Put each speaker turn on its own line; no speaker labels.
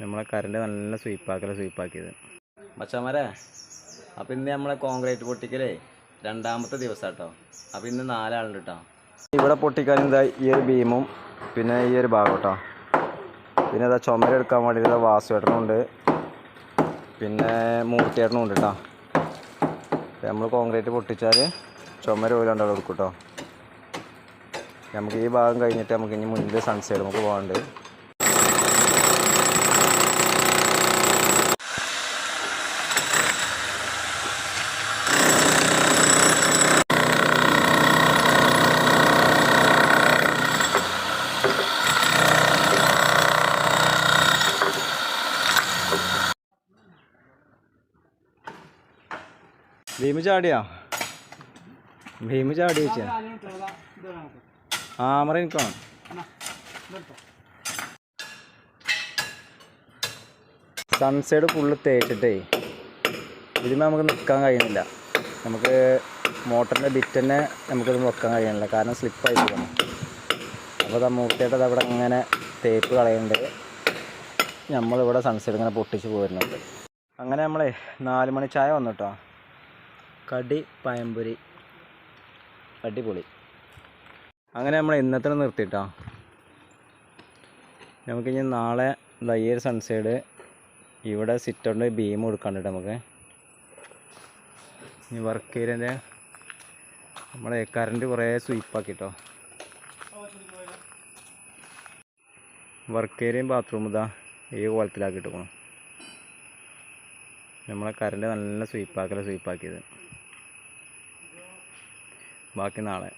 നമ്മളെ കറണ്ട് നല്ല സ്വീപ്പാക്കല സ്വീപ്പാക്കിയത് മച്ചാമാരെ അപ്പം ഇന്ന് നമ്മളെ കോൺക്രീറ്റ് പൊട്ടിക്കലേ രണ്ടാമത്തെ ദിവസം കേട്ടോ അപ്പം ഇന്ന് നാലാളുണ്ട് കേട്ടോ ഇവിടെ പൊട്ടിക്കാൻ എന്താ ഈ ഒരു ബീമും പിന്നെ ഈ ഒരു ഭാഗം കേട്ടോ പിന്നെ ഇതാ ചുമര എടുക്കാൻ വേണ്ടിയിട്ട് വാസുവേട്ടനുണ്ട് പിന്നെ മൂർത്തിയേട്ടനും ഉണ്ട് കേട്ടോ നമ്മൾ കോൺക്രീറ്റ് പൊട്ടിച്ചാൽ ചുമര പോലുണ്ടാവും എടുക്കും കേട്ടോ നമുക്ക് ഈ ഭാഗം കഴിഞ്ഞിട്ട് നമുക്ക് ഇനി മുന്നിൽ സൺസൈഡ് നമുക്ക് പോകാണ്ട് ഭീമ് ചാടിയാ? ഭീമ ചാടി വെച്ചാ ആമറ എനിക്കാണ്? സൺസൈഡ് ഫുള്ള് തേച്ചിട്ടേ ഇതിന് നമുക്ക് നിൽക്കാൻ കഴിയുന്നില്ല. നമുക്ക് മോട്ടറിന്റെ ബിറ്റ് തന്നെ നമുക്കിത് വെക്കാൻ കഴിയുന്നില്ല. കാരണം സ്ലിപ്പായി പോകണം അപ്പോൾ മൂർത്തിയായിട്ട് അവിടെ ഇങ്ങനെ തേപ്പ് കളയുന്നുണ്ട്. നമ്മളിവിടെ സൺസൈഡ് ഇങ്ങനെ പൊട്ടിച്ച് പോരുന്നുണ്ട്. അങ്ങനെ നമ്മളെ നാല് മണി ചായ വന്നു കേട്ടോ. കടി പയമ്പൊരി അടിപൊളി. അങ്ങനെ നമ്മൾ ഇന്നത്തെ നിർത്തിയിട്ടോ നമുക്കിനി നാളെ ഈ സൺസൈഡ് ഇവിടെ സിറ്റൗണ്ട് ബീം കൊടുക്കാണ്ട് നമുക്ക്. ഇനി വർക്ക് ഏരിയന്റെ നമ്മളെ കറണ്ട് കുറേ സ്വീപ്പാക്കിട്ടോ വർക്ക് ഏരിയയും ബാത്റൂം ഇതാ ഈ കോലത്തിലാക്കിയിട്ട് പോകണം നമ്മളെ കറണ്ട് നല്ല സ്വീപ്പാക്കല സ്വീപ്പാക്കിയത് ബാക്കി നാളെ.